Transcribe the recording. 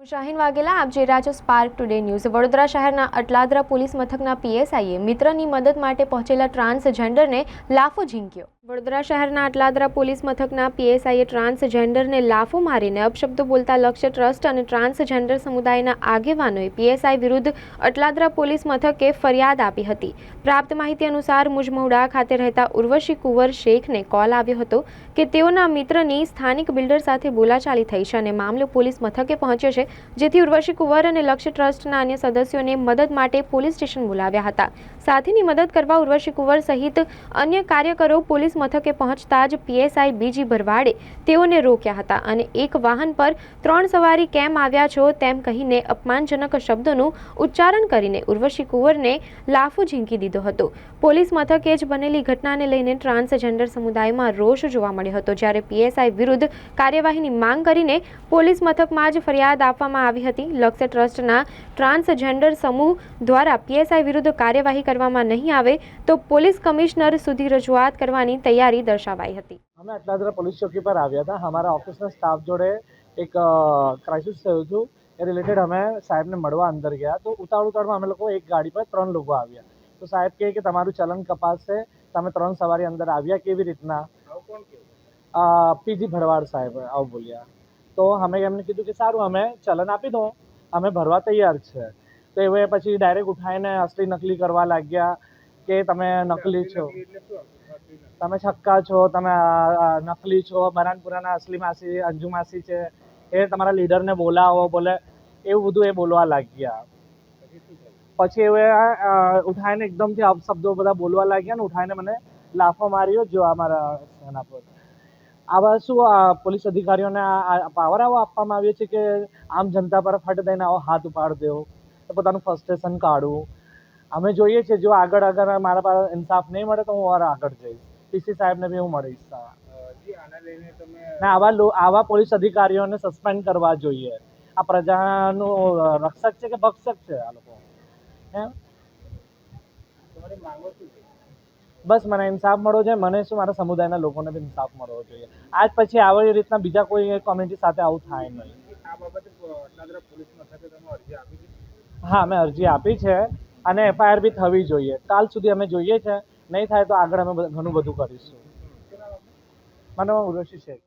હું શાહીન વાઘેલા, આપ જોઈ રહ્યા સ્પાર્ક ટુડે ન્યૂઝ વડોદરા શહેરના અટલાદરા પોલીસ મથકના પીએસઆઈએ મિત્રની મદદ માટે પહોંચેલા ટ્રાન્સજેન્ડરને લાફો ઝીંક્યો. વડોદરા શહેરના અટલાદરા પોલીસ મથકના પીએસઆઈએ ટ્રાન્સજેન્ડરને લાફો મારીને અપશબ્દો બોલતા લક્ષ્ય ટ્રસ્ટ અને ટ્રાન્સજેન્ડર સમુદાયના આગેવાનોએ પીએસઆઈ વિરુદ્ધ અટલાદરા પોલીસ મથકે ફરિયાદ આપી હતી. પ્રાપ્ત માહિતી અનુસાર, મુજમહુડા ખાતે રહેતા ઉર્વશી કુંવર શેખને કોલ આવ્યો હતો કે તેઓના મિત્રની સ્થાનિક બિલ્ડર સાથે બોલાચાલી થઈ છે અને મામલો પોલીસ મથકે પહોંચ્યો છે જેથી ઉર્વશી કુંવર અને લક્ષ્ય ટ્રસ્ટના અન્ય સદસ્યોને મદદ માટે પોલીસ સ્ટેશન બોલાવ્યા હતા. સાથીની મદદ કરવા ઉર્વશી કુંવર સહિત અન્ય કાર્યકરો પોલીસ મથકે પહોંચતા જ પીએસઆઈ બીજી ભરવાડે તેઓને રોક્યા હતા અને એક વાહન પર ત્રણ સવારી કેમ આવ્યા છો તેમ કહીને અપમાનજનક શબ્દોનું ઉચ્ચારણ કરીને ઉર્વશી કુંવરને લાફો ઝીંકી દીધો હતો. પોલીસ મથકે જ બનેલી ઘટનાને લઈને ટ્રાન્સજેન્ડર સમુદાયમાં રોષ જોવા મળ્યો હતો જ્યારે પીએસઆઈ વિરુદ્ધ કાર્યવાહીની માંગ કરીને પોલીસ મથકમાં જ ફરિયાદ આપવામાં આવી હતી. લક્ષ્ય ટ્રસ્ટના ટ્રાન્સજેન્ડર સમૂહ દ્વારા પીએસઆઈ વિરુદ્ધ કાર્યવાહી કરવામાં નહીં આવે તો પોલીસ કમિશનર સુધી રજૂઆત કરવાની તૈયારી દર્શાવાઈ હતી. અમે અટલાદરા પોલીસ ચોકી પર આવ્યા હતા. અમારા ઓફિસના સ્ટાફ જોડે એક ક્રાઇસિસ થયું હતું. એ રિલેટેડ અમે સાહેબને મળવા અંદર ગયા. તો ઉતાળ ઉતાળમાં અમે લોકો એક ગાડી પર ત્રણ લોકો આવ્યા. તો સાહેબ કહે કે તમારું ચલન કપાશે. તમે ત્રણ સવારી અંદર આવ્યા કેવી રીતના? પીજી ભરવાડ સાહેબ આવું બોલ્યા. તો અમે એમને કીધું કે સારું, અમે ચલન આપી દો અમે ભરવા તૈયાર છે. તો એવે પછી ડાયરેક્ટ ઉઠાઈને અસલી નકલી કરવા લાગ્યા કે તમે નકલી છો. તમે છક્કા છો, તમે નકલી છો, બરાનપુરાના અસલી માસી, અંજુ માસી છે. એ તમારા લીડરને બોલાવો, બોલે. એવું બધું એ બોલવા લાગ્યા. પછી એ ઉઠાઈને એકદમથી અપશબ્દો બધા બોલવા લાગ્યા ને ઉઠાઈને મને લાફો માર્યો, જો અમારા એના પર. આવા શું આ પોલીસ અધિકારીઓને પાવર આવો આપવામાં આવ્યો છે કે આમ જનતા પર ફટ દઈને આવો હાથ ઉપાડ દેવો? તો પોતાનું ફ્રસ્ટ્રેશન કાઢવું. અમે જોઈએ છીએ જો આગળ આગળ મારા પાસે ઇન્સાફ નહીં મળે તો હું વાર આગળ જઈશ. પીસી સાહેબને બી હું મળીશ. ના આવા આવા પોલીસ અધિકારીઓને સસ્પેન્ડ કરવા જોઈએ. આ પ્રજાનું રક્ષક છે કે ભક્ષક છે આ લોકો? એમ બસ મને ઇન્સાફ મળવો જોઈએ, મને શું મારા સમુદાયના લોકોને બી ઇન્સાફ મળવો જોઈએ. આજ પછી આવી રીતના બીજા કોઈ કોમ્યુનિટી સાથે આવું થાય નહીં. હા, મેં અરજી આપી છે અને એફઆઈઆર બી થવી જોઈએ. કાલ સુધી અમે જોઈએ છે. નહીં થાય તો આગળ અમે ઘણું બધું કરીશું. મને ઉર્વશી શેખ.